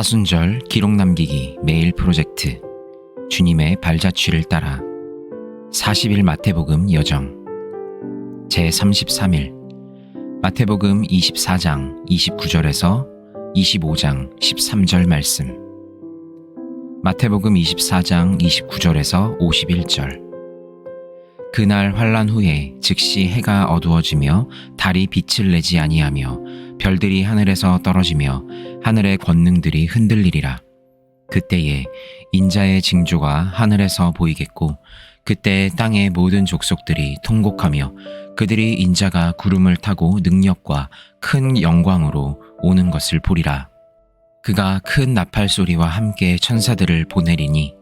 사순절 기록 남기기 매일 프로젝트. 주님의 발자취를 따라 40일 마태복음 여정. 제 33일. 마태복음 24장 29절에서 25장 13절 말씀. 마태복음 24장 29절에서 51절 그날 환란 후에 즉시 해가 어두워지며 달이 빛을 내지 아니하며 별들이 하늘에서 떨어지며 하늘의 권능들이 흔들리리라. 그때에 인자의 징조가 하늘에서 보이겠고 그때 땅의 모든 족속들이 통곡하며 그들이 인자가 구름을 타고 능력과 큰 영광으로 오는 것을 보리라. 그가 큰 나팔 소리와 함께 천사들을 보내리니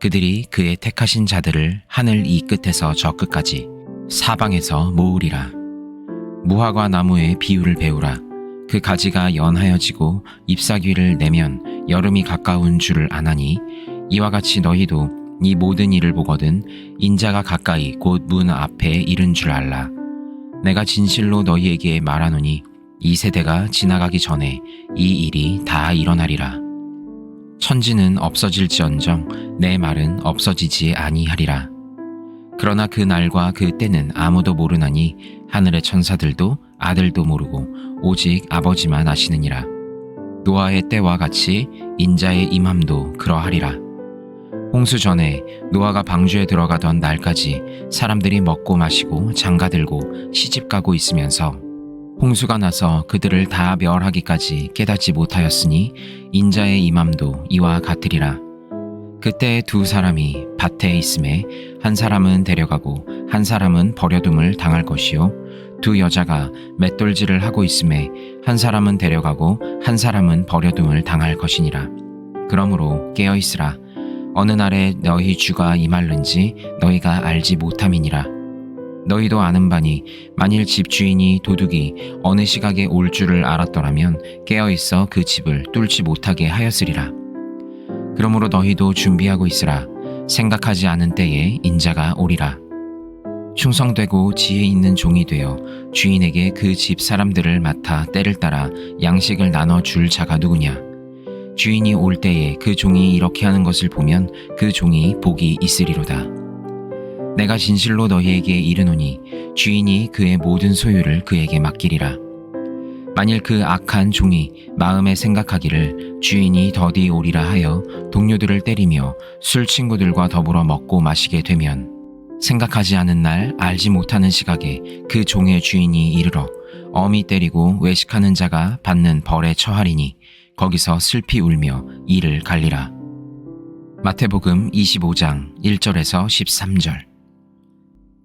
그들이 그의 택하신 자들을 하늘 이 끝에서 저 끝까지 사방에서 모으리라. 무화과 나무의 비유를 배우라. 그 가지가 연하여지고 잎사귀를 내면 여름이 가까운 줄을 아나니 이와 같이 너희도 이 모든 일을 보거든 인자가 가까이 곧 문 앞에 이른 줄 알라. 내가 진실로 너희에게 말하노니 이 세대가 지나가기 전에 이 일이 다 일어나리라. 천지는 없어질지언정 내 말은 없어지지 아니하리라. 그러나 그 날과 그 때는 아무도 모르나니 하늘의 천사들도 아들도 모르고 오직 아버지만 아시느니라. 노아의 때와 같이 인자의 임함도 그러하리라. 홍수 전에 노아가 방주에 들어가던 날까지 사람들이 먹고 마시고 장가들고 시집가고 있으면서 홍수가 나서 그들을 다 멸하기까지 깨닫지 못하였으니 인자의 임함도 이와 같으리라. 그때 두 사람이 밭에 있음에 한 사람은 데려가고 한 사람은 버려둠을 당할 것이요 두 여자가 맷돌질을 하고 있음에 한 사람은 데려가고 한 사람은 버려둠을 당할 것이니라. 그러므로 깨어 있으라. 어느 날에 너희 주가 임할는지 너희가 알지 못함이니라. 너희도 아는 바니 만일 집주인이 도둑이 어느 시각에 올 줄을 알았더라면 깨어 있어 그 집을 뚫지 못하게 하였으리라. 그러므로 너희도 준비하고 있으라. 생각하지 않은 때에 인자가 오리라. 충성되고 지혜 있는 종이 되어 주인에게 그 집 사람들을 맡아 때를 따라 양식을 나눠 줄 자가 누구냐? 주인이 올 때에 그 종이 이렇게 하는 것을 보면 그 종이 복이 있으리로다. 내가 진실로 너희에게 이르노니 주인이 그의 모든 소유를 그에게 맡기리라. 만일 그 악한 종이 마음에 생각하기를 주인이 더디 오리라 하여 동료들을 때리며 술 친구들과 더불어 먹고 마시게 되면 생각하지 않은 날 알지 못하는 시각에 그 종의 주인이 이르러 어미 때리고 외식하는 자가 받는 벌에 처하리니 거기서 슬피 울며 이를 갈리라. 마태복음 25장 1절에서 13절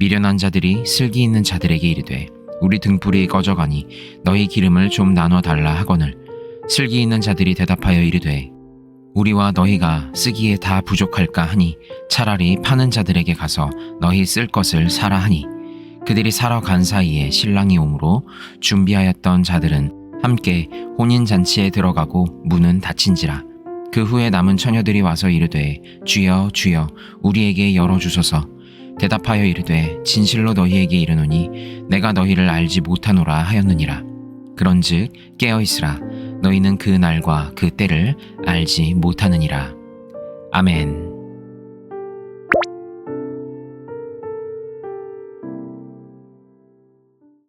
미련한 자들이 슬기 있는 자들에게 이르되 우리 등불이 꺼져가니 너희 기름을 좀 나눠 달라 하거늘. 슬기 있는 자들이 대답하여 이르되 우리와 너희가 쓰기에 다 부족할까 하니 차라리 파는 자들에게 가서 너희 쓸 것을 사라 하니. 그들이 사러 간 사이에 신랑이 오므로 준비하였던 자들은 함께 혼인 잔치에 들어가고 문은 닫힌지라. 그 후에 남은 처녀들이 와서 이르되 주여 주여 우리에게 열어 주소서 대답하여 이르되 진실로 너희에게 이르노니 내가 너희를 알지 못하노라 하였느니라. 그런즉 깨어 있으라 너희는 그 날과 그 때를 알지 못하느니라. 아멘.